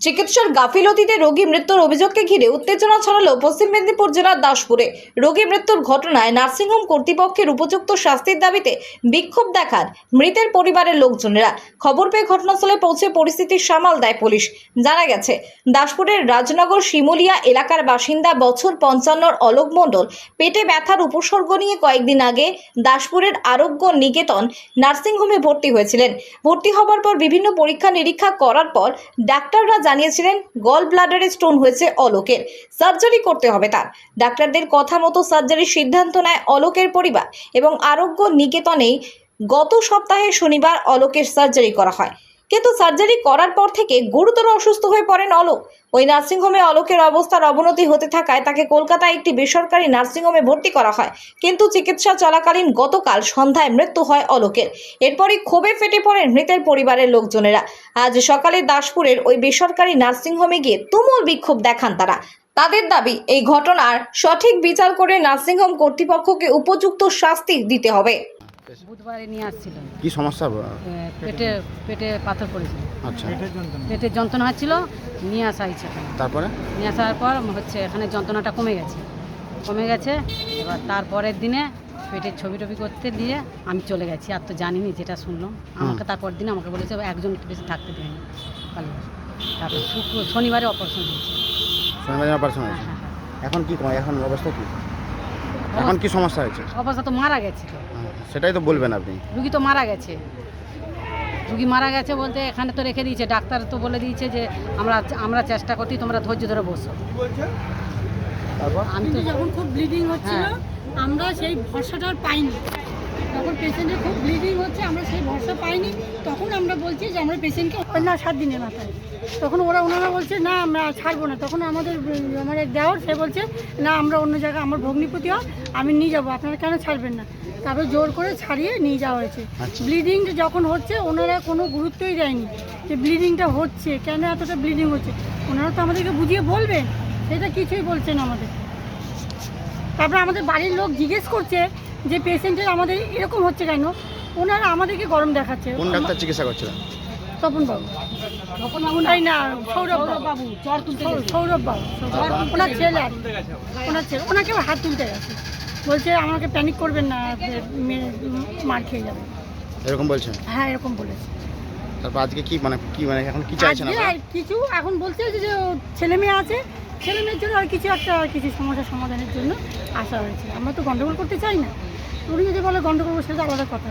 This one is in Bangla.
চিকিৎসার গাফিলতিতে রোগী মৃত্যুর অভিযোগকে ঘিরে উত্তেজনা ছড়ালো পশ্চিম মেদিনীপুর জেলার দাসপুরে। রোগী মৃত্যুর ঘটনায় নার্সিংহোম কর্তৃপক্ষের উপযুক্ত শাস্তির দাবিতে বিক্ষোভ দেখান মৃতের পরিবারের লোকজনেরা। খবর পেয়ে ঘটনাস্থলে পৌঁছে পরিস্থিতি সামাল দেয় পুলিশ। জানা গেছে, দাসপুরের রাজনগর শিমুলিয়া এলাকার বাসিন্দা বছর পঞ্চান্নর অলোক মণ্ডল পেটে ব্যথার উপসর্গ নিয়ে কয়েকদিন আগে দাসপুরের আরোগ্য নিকেতন নার্সিংহোমে ভর্তি হয়েছিলেন। ভর্তি হবার পর বিভিন্ন পরীক্ষা নিরীক্ষা করার পর ডাক্তাররা জানিয়েছিলেন গল ব্লাডারে স্টোন হয়েছে অলোকের। সার্জারি করতে হবে তার। ডাক্তারদের কথা মতো সার্জারির সিদ্ধান্ত নেয় অলোকের পরিবার এবং আরোগ্য নিকেতনেই গত সপ্তাহে শনিবার অলোকের সার্জারি করা হয়। কিন্তু সার্জারি করার পর থেকে গুরুতর অসুস্থ হয়ে পড়েন অলোক। ওই নার্সিংহোমে অলোকের অবস্থার অবনতি হতে থাকায় তাকে কলকাতায় একটি বেসরকারি নার্সিংহোমে ভর্তি করা হয়। কিন্তু চিকিৎসা চলাকালীন গতকাল সন্ধ্যায় মৃত্যু হয় অলোকের। এরপরই ক্ষোভে ফেটে পড়েন মৃতের পরিবারের লোকজনেরা। আজ সকালে দাসপুরের ওই বেসরকারি নার্সিংহোমে গিয়ে তুমুল বিক্ষোভ দেখান তারা। তাদের দাবি, এই ঘটনার সঠিক বিচার করে নার্সিংহোম কর্তৃপক্ষকে উপযুক্ত শাস্তি দিতে হবে। বুধবারে নিয়ে আসছিল। কি সমস্যা? পেটে পেটে পাথর পড়েছিল। আচ্ছা। পেটের যন্ত্রণা। হচ্ছিল নিয়ে আসা হয়েছে তারপরে? নিয়ে আসার পর হচ্ছে এখানে যন্ত্রণাটা কমে গেছে। কমে গেছে এবার তারপরের দিনে পেটের ছবি টবি করতে দিয়ে আমি চলে গেছি। আর তো জানিনি যেটা শুনলাম। আমাকে তারপর দিন আমাকে বলেছে একজন একটু বেশি থাকতে দেয়নি। কালী তারপর শুক্র শনিবারে অপারেশন হয়েছে। শনিবার অপারেশন হয়েছে। হ্যাঁ, এখন কি এখন অবস্থা কি? এখন কি সমস্যা হয়েছে? অবস্থা তো মারা গেছে তো। হ্যাঁ, সেটাই তো বলবেন আপনি। রুগী তো মারা গেছে। রুগী মারা গেছে বলতে এখানে তো রেখে দিয়েছে ডাক্তার তো বলে দিয়েছে যে আমরা আমরা চেষ্টা করছি তোমরা ধৈর্য ধরে বসো। তারপর? আমি তো যখন খুব ব্লিডিং হচ্ছিল হ্যাঁ। আমরা সেই ভরসাটা আর পাইনি। তখন পেশেন্টের খুব ব্লিডিং হচ্ছে আমরা সেই ভরসা পাইনি তখন আমরা বলছি যে আমরা পেশেন্টকে না সাত দিনের মাথায়। তখন ওরা ওনারা বলছে না আমরা ছাড়বো না। তখন আমাদের আমার দেওয়ার সে বলছে না আমরা অন্য জায়গায় আমার ভগ্নিপতি হয় আমি নিয়ে যাব আপনারা কেন ছাড়বেন না? তারপর জোর করে ছাড়িয়ে নিয়ে যাওয়া হয়েছে। আচ্ছা। ব্লিডিং যখন হচ্ছে ওনারা কোনো গুরুত্বই দেয়নি যে ব্লিডিংটা হচ্ছে কেন এতটা ব্লিডিং হচ্ছে। ওনারা তো আমাদেরকে বুঝিয়ে বলবেন সেটা কিছুই বলছেন আমাদের। তারপরে আমাদের বাড়ির লোক জিজ্ঞেস করছে যে পেশেন্টের আমাদের এরকম হচ্ছে কেন? ওনারা আমাদেরকে গরম দেখাচ্ছে। কোন ডাক্তার চিকিৎসা করছিলেন? তপন বাবু তপন বাবু নাই না সৌরভ বাবু। জ্বর তুলতে সৌরভ বাবু। ওনার ছেলে। ওনার ছেলে। ওনাকে হাত তুলতে গেছে। বলছে আমাকে প্যানিক করবেন না মেয়ে মার খেয়ে যাবে। এরকম বলছেন? হ্যাঁ এরকম বলেছে। তারপর আজকে কি মানে কি মানে এখন কি চাইছেন আপনারা? কিছু এখন বলছে যে ছেলে মেয়ে আছে। ছেলে মেয়ের জন্য আর কিছু একটা আর কিছু সমস্যা সমাধানের জন্য আসা হয়েছে আমরা তো গন্ডগোল করতে চাই না। উনি যদি বলে গন্ডগোল সেটা আলাদা কথা।